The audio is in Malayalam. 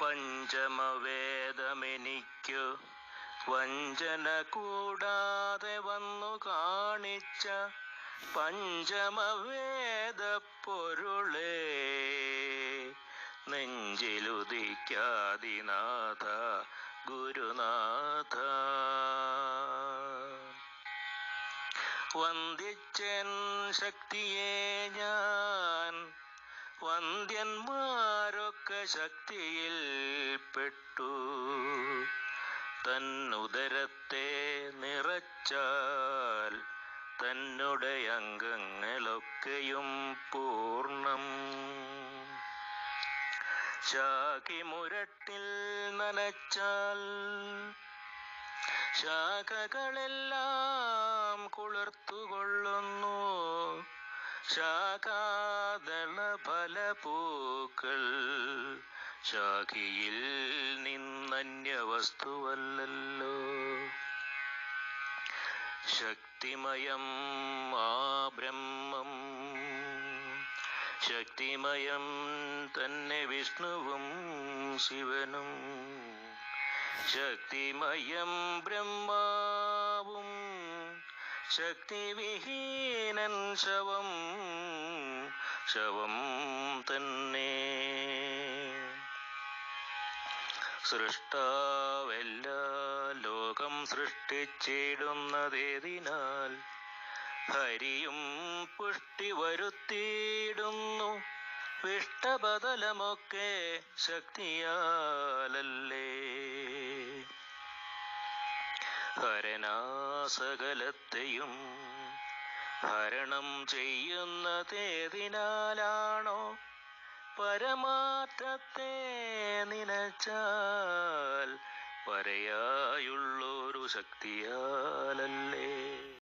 പഞ്ചമവേദമെനിക്കു വഞ്ചന കൂടാതെ വന്നു കാണിച്ച പഞ്ചമവേദ പൊരുളേ നെഞ്ചിലുദിക്കാതിനാഥ ഗുരുനാഥ. വന്ദിച്ചൻ ശക്തിയെ ഞാൻ ശക്തിയിൽ പെട്ടു. തന്നുദരത്തെ നിറച്ചാൽ തന്നുടെ അംഗങ്ങളൊക്കെയും പൂർണം ശാഖിമുരട്ടിൽ നനച്ചാൽ ശാഖകളെല്ലാം കുളിർത്തുകൊള്ളുന്നു. ശാഖാദള ഫലപൂക്കൾ ശാഖിയിൽ നിന്നന്യവസ്തുവല്ലല്ലോ. ശക്തിമയം ആ ബ്രഹ്മം. ശക്തിമയം തന്നെ വിഷ്ണുവും ശിവനും. ശക്തിമയം ബ്രഹ്മാവും. ശക്തിവിഹീനൻ ശവം. ശവം തന്നെ. സൃഷ്ടാവെല്ലാ ലോകം സൃഷ്ടിച്ചിടുന്നതേതിനാൽ ഹരിയും പുഷ്ടി വരുത്തിയിടുന്നു. വിഷ്ടബദലമൊക്കെ ശക്തിയാലല്ലേ? ഹരനാസകലത്തെയും ഹരണം ചെയ്യുന്നതേതിനാലാണോ പരമാർത്ഥത്തെ നിനച്ചാൽ പരയായുള്ളൊരു ശക്തിയാലല്ലേ?